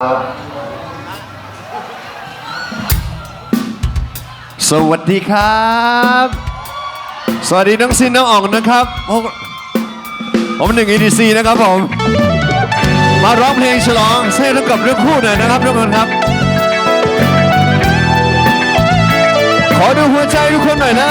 สวัสดีครับ สวัสดีน้องซินน้องอ่องนะครับ ผมผมหนึ่ง EDC นะครับผม มาร้องเพลงฉลองเซ่ทั้งกับเรื่องคู่หน่อยนะครับทุกคนครับ ขอดูหัวใจทุกคนหน่อยนะ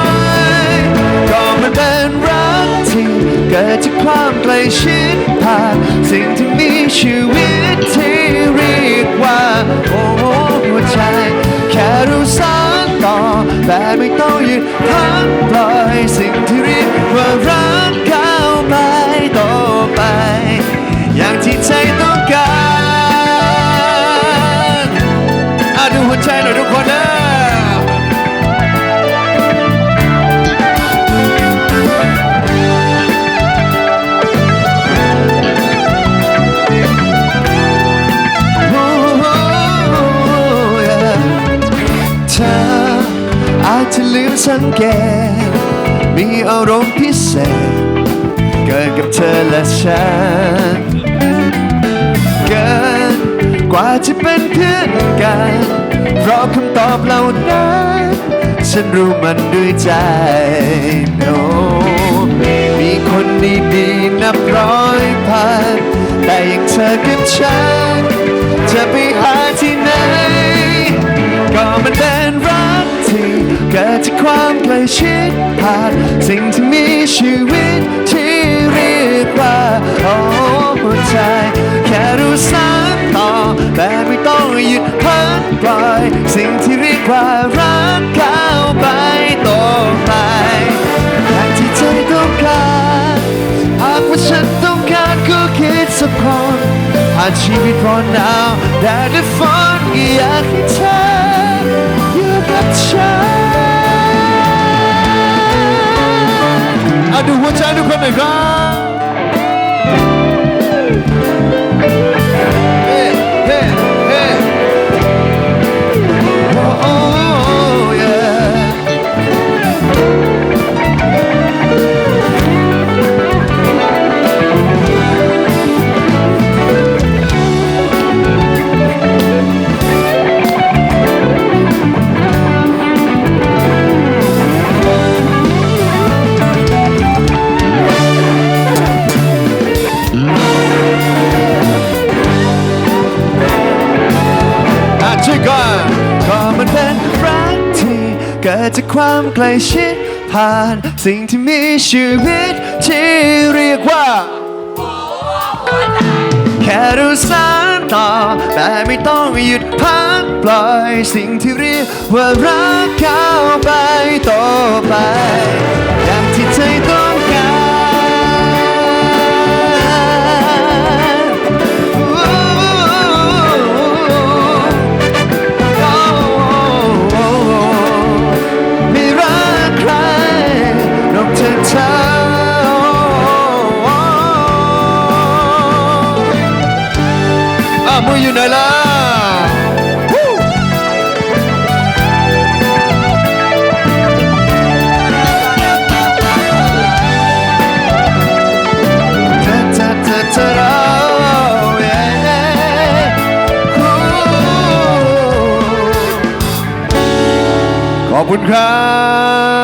เกิดจากความใกล้ชิดผ่านสิ่งที่มีชีวิตที่เรียกว่า โอ้หัวใจ แค่รู้สานต่อ แต่ไม่ต้องหยุดพักปล่อย ลืมสังเกตมีอารมณ์พิเศษ เกิดกับเธอและฉัน เกินกว่าจะเป็นเพื่อนกัน เพราะคำตอบเหล่านั้น ฉันรู้มันด้วยใจ no มีคนดีๆนับร้อยพันแต่อย่างเธอกับฉันจะไป ชิดผ่านสิ่งที่มีชีวิตที่เรียกว่าหัวใจ แค่รู้สานต่อแต่ไม่ต้องหยุดพักปล่อย สิ่งที่เรียกว่ารักก้าวไปต่อไปอย่างที่ใจต้องการหากว่าฉันต้องการก็คิดสักคนผ่านชีวิตร้อนหนาวแดดและฝนก็อยากให้เธอ วใก่อนก็มันเป็นรักที่เกิดจากความใกล้ชิดผ่านสิ่งที่มีชีวิตที่เรียกว่า แค่รู้สานต่อ แต่ไม่ต้องหยุดพักปล่อยสิ่งที่เรียกว่ารักก้าวไปต่อไป อย่างที่ใจต้อง อะมืออยู่ไหนล่ะเธอเธอเธอเราเย้ฮู้ขอบคุณครับ